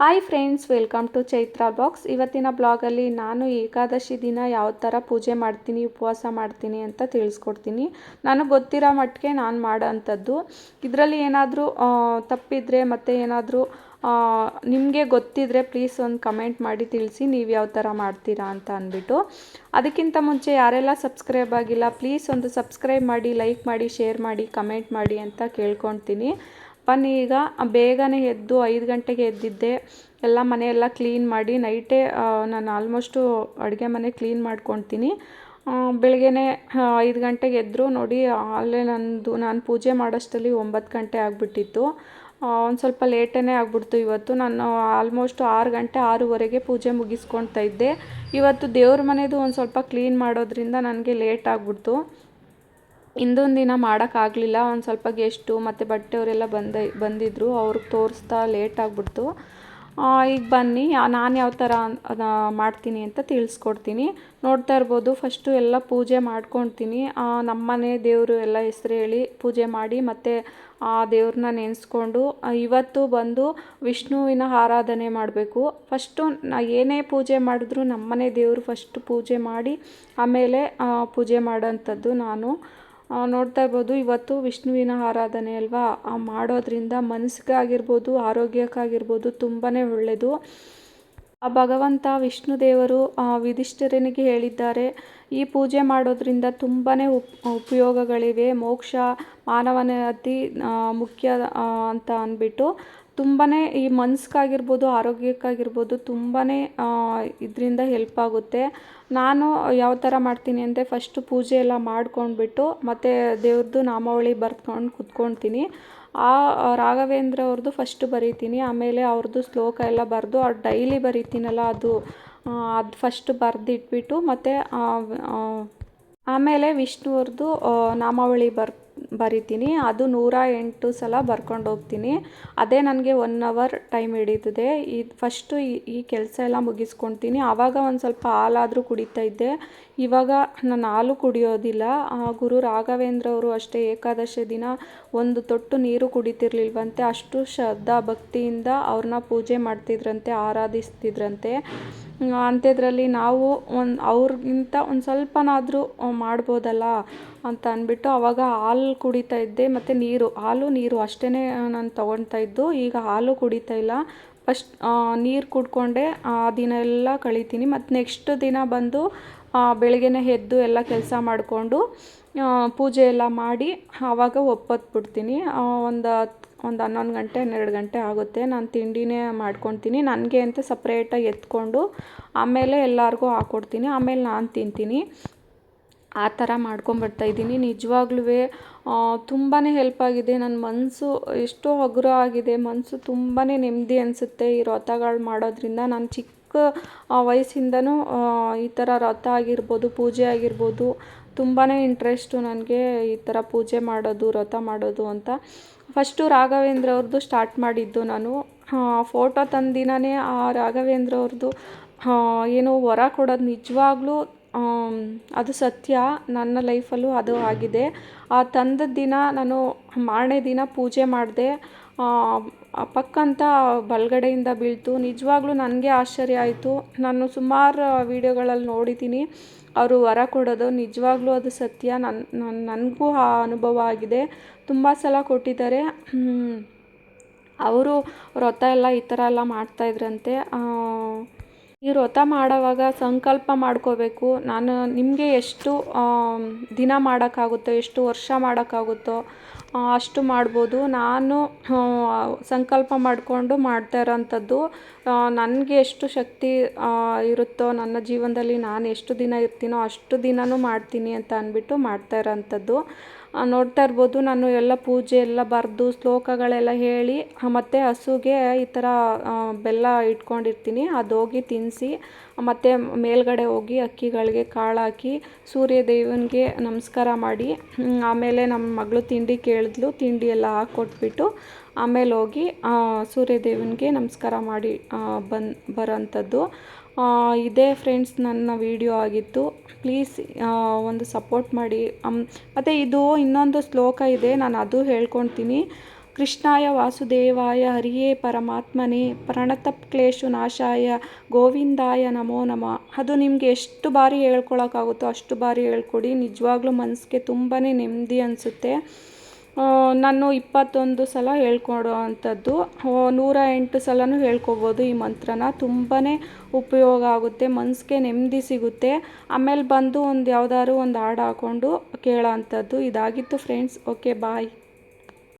Hi friends welcome to Chaitra box ಇವತ್ತಿನ ಬ್ಲಾಗಲ್ಲಿ ನಾನು ಏಕಾದಶಿ ದಿನ ಯಾವ ಥರ ಪೂಜೆ ಮಾಡ್ತೀನಿ, ಉಪವಾಸ ಮಾಡ್ತೀನಿ ಅಂತ ತಿಳಿಸ್ಕೊಡ್ತೀನಿ. ನನಗೆ ಗೊತ್ತಿರೋ ಮಟ್ಟಿಗೆ ನಾನು ಮಾಡೋ ಅಂಥದ್ದು ಇದರಲ್ಲಿ ಏನಾದರೂ ತಪ್ಪಿದರೆ ಮತ್ತು ಏನಾದರೂ ನಿಮಗೆ ಗೊತ್ತಿದ್ರೆ ಪ್ಲೀಸ್ ಒಂದು ಕಮೆಂಟ್ ಮಾಡಿ ತಿಳಿಸಿ ನೀವು ಯಾವ ಥರ ಮಾಡ್ತೀರಾ ಅಂತ ಅಂದ್ಬಿಟ್ಟು. ಅದಕ್ಕಿಂತ ಮುಂಚೆ ಯಾರೆಲ್ಲ ಸಬ್ಸ್ಕ್ರೈಬ್ ಆಗಿಲ್ಲ ಪ್ಲೀಸ್ ಒಂದು ಸಬ್ಸ್ಕ್ರೈಬ್ ಮಾಡಿ ಲೈಕ್ ಮಾಡಿ ಶೇರ್ ಮಾಡಿ ಕಮೆಂಟ್ ಮಾಡಿ ಅಂತ ಕೇಳ್ಕೊಳ್ತೀನಿ ಈಗ ಬೇಗನೆ ಎದ್ದು ಐದು ಗಂಟೆಗೆ ಎದ್ದಿದ್ದೆ. ಎಲ್ಲ ಮನೆಯೆಲ್ಲ ಕ್ಲೀನ್ ಮಾಡಿ ನೈಟೇ ನಾನು ಆಲ್ಮೋಸ್ಟು ಅಡುಗೆ ಮನೆ ಕ್ಲೀನ್ ಮಾಡ್ಕೊತೀನಿ. ಬೆಳಗ್ಗೆನೆ ಐದು ಗಂಟೆಗೆ ಎದ್ದರು ನೋಡಿ, ಅಲ್ಲೇ ನನ್ನದು ನಾನು ಪೂಜೆ ಮಾಡೋಷ್ಟರಲ್ಲಿ ಒಂಬತ್ತು ಗಂಟೆ ಆಗಿಬಿಟ್ಟಿತ್ತು. ಒಂದು ಸ್ವಲ್ಪ ಲೇಟೇ ಆಗಿಬಿಡ್ತು ಇವತ್ತು. ನಾನು ಆಲ್ಮೋಸ್ಟ್ ಆರು ಗಂಟೆ, ಆರೂವರೆಗೆ ಪೂಜೆ ಮುಗಿಸ್ಕೊಳ್ತಾ ಇದ್ದೆ. ಇವತ್ತು ದೇವ್ರ ಮನೆಯದು ಒಂದು ಸ್ವಲ್ಪ ಕ್ಲೀನ್ ಮಾಡೋದ್ರಿಂದ ನನಗೆ ಲೇಟ್ ಆಗಿಬಿಡ್ತು. ಹಿಂದೊಂದು ದಿನ ಮಾಡೋಕ್ಕಾಗಲಿಲ್ಲ. ಒಂದು ಸ್ವಲ್ಪ ಗೆಸ್ಟು ಮತ್ತು ಬಟ್ಟೆಯವರೆಲ್ಲ ಬಂದ ಬಂದಿದ್ದರು ಅವ್ರಿಗೆ ತೋರಿಸ್ತಾ ಲೇಟ್ ಆಗಿಬಿಡ್ತು. ಈಗ ಬನ್ನಿ. ನಾನು ಯಾವ ಥರ ಮಾಡ್ತೀನಿ ಅಂತ ತಿಳಿಸ್ಕೊಡ್ತೀನಿ. ನೋಡ್ತಾ ಇರ್ಬೋದು. ಫಸ್ಟು ಎಲ್ಲ ಪೂಜೆ ಮಾಡ್ಕೊಳ್ತೀನಿ ನಮ್ಮನೆ ದೇವರು ಎಲ್ಲ ಹೆಸರು ಹೇಳಿ ಪೂಜೆ ಮಾಡಿ ಮತ್ತು ಆ ದೇವ್ರನ್ನ ನೆನೆಸ್ಕೊಂಡು ಇವತ್ತು ಬಂದು ವಿಷ್ಣುವಿನ ಆರಾಧನೆ ಮಾಡಬೇಕು. ಫಸ್ಟು ಏನೇ ಪೂಜೆ ಮಾಡಿದ್ರು ನಮ್ಮನೆ ದೇವರು ಫಸ್ಟು ಪೂಜೆ ಮಾಡಿ, ಆಮೇಲೆ ಪೂಜೆ ಮಾಡೋಂಥದ್ದು ನಾನು. ನೋಡ್ತಾ ಇರ್ಬೋದು, ಇವತ್ತು ವಿಷ್ಣುವಿನ ಆರಾಧನೆ ಅಲ್ವಾ? ಮಾಡೋದ್ರಿಂದ ಮನಸ್ಸಿಗಾಗಿರ್ಬೋದು, ಆರೋಗ್ಯಕ್ಕಾಗಿರ್ಬೋದು ತುಂಬಾ ಒಳ್ಳೆಯದು ಆ, ಭಗವಂತ ವಿಷ್ಣು ದೇವರು ವಿಧಿಷ್ಠರನಿಗೆ ಹೇಳಿದ್ದಾರೆ, ಈ ಪೂಜೆ ಮಾಡೋದ್ರಿಂದ ತುಂಬಾ ಉಪ್, ಉಪಯೋಗಗಳಿವೆ. ಮೋಕ್ಷ, ಮಾನವನ ಅತಿ ಮುಖ್ಯ ಅಂತ ಅಂದ್ಬಿಟ್ಟು ತುಂಬಾ ಈ ಮನ್ಸಿಗಾಗಿರ್ಬೋದು, ಆರೋಗ್ಯಕ್ಕಾಗಿರ್ಬೋದು ತುಂಬಾ ಇದರಿಂದ ಹೆಲ್ಪ್ ಆಗುತ್ತೆ. ನಾನು ಯಾವ ಥರ ಮಾಡ್ತೀನಿ ಅಂದರೆ ಫಸ್ಟು ಪೂಜೆ ಎಲ್ಲ ಮಾಡ್ಕೊಂಡ್ಬಿಟ್ಟು ಮತ್ತು ದೇವ್ರದ್ದು ನಾಮಾವಳಿ ಬರ್ತ್ಕೊಂಡು ಕುತ್ಕೊಳ್ತೀನಿ ಆ ರಾಘವೇಂದ್ರ ಅವ್ರದ್ದು ಫಸ್ಟ್ ಬರೀತೀನಿ, ಆಮೇಲೆ ಅವ್ರದ್ದು ಶ್ಲೋಕ ಎಲ್ಲ ಬರೆದು ಅವ್ರು ಡೈಲಿ ಬರೀತೀನಲ್ಲ ಅದು ಅದು ಫಸ್ಟ್ ಬರೆದಿಟ್ಬಿಟ್ಟು ಮತ್ತು ಆಮೇಲೆ ವಿಷ್ಣುವ್ರದ್ದು ನಾಮಾವಳಿ ಬರ್ ಬರಿತೀನಿ. ಅದು ನೂರ ಎಂಟು ಸಲ ಬರ್ಕೊಂಡು ಹೋಗ್ತೀನಿ. ಅದೇ ನನಗೆ ಒನ್ ಅವರ್ ಟೈಮ್ ಹಿಡಿತದೆ. ಈ ಫಸ್ಟು ಈ ಕೆಲಸ ಎಲ್ಲ ಮುಗಿಸ್ಕೊಳ್ತೀನಿ ಆವಾಗ ಒಂದು ಸ್ವಲ್ಪ ಹಾಲಾದರೂ ಕುಡಿತಾ ಇದ್ದೆ. ಇವಾಗ ನಾನು ಹಾಲು ಕುಡಿಯೋದಿಲ್ಲ. ಗುರು ರಾಘವೇಂದ್ರ ಅವರು ಅಷ್ಟೇ ಏಕಾದಶಿ ದಿನ ಒಂದು ತೊಟ್ಟು ನೀರು ಕುಡಿತಿರ್ಲಿಲ್ವಂತೆ. ಅಷ್ಟು ಶ್ರದ್ಧಾ ಭಕ್ತಿಯಿಂದ ಅವ್ರನ್ನ ಪೂಜೆ ಮಾಡ್ತಿದ್ರಂತೆ, ಆರಾಧಿಸ್ತಿದ್ರಂತೆ. ಅಂಥದ್ರಲ್ಲಿ ನಾವು ಒಂದು ಅವ್ರಿಗಿಂತ ಒಂದು ಸ್ವಲ್ಪನಾದರೂ ಮಾಡ್ಬೋದಲ್ಲ ಅಂತ ಅಂದ್ಬಿಟ್ಟು ಆವಾಗ ಹಾಲು ಕುಡಿತಾ ಇದ್ದೆ. ಮತ್ತು ನೀರು, ಹಾಲು, ನೀರು ಅಷ್ಟೇ ನಾನು ತೊಗೊಳ್ತಾ ಇದ್ದು. ಈಗ ಹಾಲು ಕುಡಿತಾ ಇಲ್ಲ. ಫಸ್ಟ್ ನೀರು ಕುಡ್ಕೊಂಡೆ. ಆ, ದಿನ ಎಲ್ಲ ಕಳೀತೀನಿ. ಮತ್ತು ನೆಕ್ಸ್ಟ್ ದಿನ ಬಂದು ಬೆಳಗ್ಗೆನೆ ಎದ್ದು ಎಲ್ಲ ಕೆಲಸ ಮಾಡಿಕೊಂಡು ಪೂಜೆ ಎಲ್ಲ ಮಾಡಿ ಆವಾಗ ಒಪ್ಪತ್ಬಿಡ್ತೀನಿ. ಒಂದು ಒಂದು ಹನ್ನೊಂದು ಗಂಟೆ, ಹನ್ನೆರಡು ಗಂಟೆ ಆಗುತ್ತೆ. ನಾನು ತಿಂಡಿನೇ ಮಾಡ್ಕೊತೀನಿ. ನನಗೆ ಅಂತ ಸಪ್ರೇಟಾಗಿ ಎತ್ಕೊಂಡು ಆಮೇಲೆ ಎಲ್ಲರಿಗೂ ಹಾಕ್ಕೊಡ್ತೀನಿ ಆಮೇಲೆ ನಾನು ತಿಂತೀನಿ. ಆ ಥರ ಮಾಡ್ಕೊಂಬರ್ತಾಯಿದ್ದೀನಿ ನಿಜವಾಗ್ಲೂ ತುಂಬಾ ಹೆಲ್ಪ್ ಆಗಿದೆ. ನನ್ನ ಮನಸ್ಸು ಎಷ್ಟೋ ಹಗುರ ಆಗಿದೆ. ಮನಸ್ಸು ತುಂಬಾ ನೆಮ್ಮದಿ ಅನಿಸುತ್ತೆ ಈ ವ್ರತಗಳು ಮಾಡೋದ್ರಿಂದ. ನಾನು ಚಿಕ್ಕ ವಯಸ್ಸಿಂದನೂ ಈ ಥರ ವ್ರತ ಆಗಿರ್ಬೋದು, ಪೂಜೆ ಆಗಿರ್ಬೋದು ತುಂಬಾ ಇಂಟ್ರೆಸ್ಟು ನನಗೆ ಈ ಥರ ಪೂಜೆ ಮಾಡೋದು, ವ್ರತ ಮಾಡೋದು ಅಂತ. ಫಸ್ಟು ರಾಘವೇಂದ್ರ ಅವ್ರದ್ದು ಸ್ಟಾರ್ಟ್ ಮಾಡಿದ್ದು ನಾನು. ಫೋಟೋ ತಂದಿನೇ ಆ ರಾಘವೇಂದ್ರ ಅವ್ರದ್ದು ಏನು ವರ ಕೊಡೋದು ನಿಜವಾಗ್ಲೂ ಅದು ಸತ್ಯ. ನನ್ನ ಲೈಫಲ್ಲೂ ಅದು ಆಗಿದೆ. ಆ ತಂದ ದಿನ ನಾನು ಮಾರನೇ ದಿನ ಪೂಜೆ ಮಾಡಿದೆ. ಪಕ್ಕಂತ ಬಲಗಡೆಯಿಂದ ಬೀಳ್ತು. ನಿಜವಾಗ್ಲೂ ನನಗೆ ಆಶ್ಚರ್ಯ ಆಯಿತು. ನಾನು ಸುಮಾರು ವೀಡಿಯೋಗಳಲ್ಲಿ ನೋಡಿದ್ದೀನಿ. ಅವರು ವರ ಕೊಡೋದು. ನಿಜವಾಗ್ಲೂ ಅದು ಸತ್ಯ. ನನ್ನ ನನಗೂ ಆ ಅನುಭವ ಆಗಿದೆ. ತುಂಬ ಸಲ ಕೊಟ್ಟಿದ್ದಾರೆ. ಅವರು ವ್ರತ ಎಲ್ಲ ಈ ಥರ ಎಲ್ಲ ಮಾಡ್ತಾಯಿದ್ರಂತೆ ಈ ವ್ರತ ಮಾಡೋವಾಗ ಸಂಕಲ್ಪ ಮಾಡ್ಕೋಬೇಕು. ನಾನು ನಿಮಗೆ ಎಷ್ಟು ದಿನ ಮಾಡೋಕ್ಕಾಗುತ್ತೋ, ಎಷ್ಟು ವರ್ಷ ಮಾಡೋಕ್ಕಾಗುತ್ತೋ ಅಷ್ಟು ಮಾಡ್ಬೋದು. ನಾನು ಸಂಕಲ್ಪ ಮಾಡಿಕೊಂಡು ಮಾಡ್ತಾ ಇರೋಂಥದ್ದು ನನಗೆ ಎಷ್ಟು ಶಕ್ತಿ ಇರುತ್ತೋ, ನನ್ನ ಜೀವನದಲ್ಲಿ ನಾನು ಎಷ್ಟು ದಿನ ಇರ್ತೀನೋ ಅಷ್ಟು ದಿನವೂ ಮಾಡ್ತೀನಿ ಅಂತ ಅಂದ್ಬಿಟ್ಟು ಮಾಡ್ತಾ ಇರೋಂಥದ್ದು. ನೋಡ್ತಾ ಇರ್ಬೋದು. ನಾನು ಎಲ್ಲ ಪೂಜೆ ಎಲ್ಲ ಬರೆದು ಶ್ಲೋಕಗಳೆಲ್ಲ ಹೇಳಿ ಮತ್ತು ಹಸುಗೆ ಈ ಥರ ಬೆಲ್ಲ ಇಟ್ಕೊಂಡಿರ್ತೀನಿ. ಅದು ಹೋಗಿ ತಿನ್ನಿಸಿ ಮತ್ತು ಮೇಲ್ಗಡೆ ಹೋಗಿ ಅಕ್ಕಿಗಳಿಗೆ ಕಾಳು ಹಾಕಿ ಸೂರ್ಯ ದೇವನಿಗೆ ನಮಸ್ಕಾರ ಮಾಡಿ. ಆಮೇಲೆ ನಮ್ಮ ಮಗಳು ತಿಂಡಿ ಕೇಳಿದ್ಲು, ತಿಂಡಿ ಎಲ್ಲ ಹಾಕ್ಕೊಟ್ಬಿಟ್ಟು ಆಮೇಲೆ ಹೋಗಿ ಸೂರ್ಯ ದೇವನಿಗೆ ನಮಸ್ಕಾರ ಮಾಡಿ ಬಂದು ಬರೋಂಥದ್ದು. ಇದೇ ಫ್ರೆಂಡ್ಸ್ ನನ್ನ ವಿಡಿಯೋ ಆಗಿತ್ತು. ಪ್ಲೀಸ್ ಒಂದು ಸಪೋರ್ಟ್ ಮಾಡಿ. ಮತ್ತು ಇದು ಇನ್ನೊಂದು ಶ್ಲೋಕ ಇದೆ, ನಾನು ಅದು ಹೇಳ್ಕೊಳ್ತೀನಿ ಕೃಷ್ಣಾಯ ವಾಸುದೇವಾಯ, ಹರಿಯೇ ಪರಮಾತ್ಮನೇ ಪ್ರಣತಪ್ ಕ್ಲೇಶು ನಾಶಾಯ, ಗೋವಿಂದಾಯ ನಮೋ ನಮಃ. ಅದು ನಿಮಗೆ ಎಷ್ಟು ಬಾರಿ ಹೇಳ್ಕೊಳಕ್ಕಾಗುತ್ತೋ ಅಷ್ಟು ಬಾರಿ ಹೇಳ್ಕೊಡಿ. ನಿಜವಾಗ್ಲೂ ಮನಸ್ಸಿಗೆ ತುಂಬಾ ನೆಮ್ಮದಿ ಅನಿಸುತ್ತೆ. ನಾನು ಇಪ್ಪತ್ತೊಂದು ಸಲ ಹೇಳ್ಕೊಡೋ ಅಂಥದ್ದು. ನೂರ ಎಂಟು ಸಲನೂ ಹೇಳ್ಕೊಬೋದು ಈ ಮಂತ್ರನ. ತುಂಬಾ ಉಪಯೋಗ ಆಗುತ್ತೆ ಮನಸ್ಸಿಗೆ ನೆಮ್ಮದಿ ಸಿಗುತ್ತೆ. ಆಮೇಲೆ ಬಂದು ಒಂದು ಯಾವುದಾದ್ರು ಒಂದು ಹಾಡು ಹಾಕ್ಕೊಂಡು ಕೇಳೋ ಅಂಥದ್ದು. ಇದಾಗಿತ್ತು ಫ್ರೆಂಡ್ಸ್ ಓಕೆ ಬಾಯ್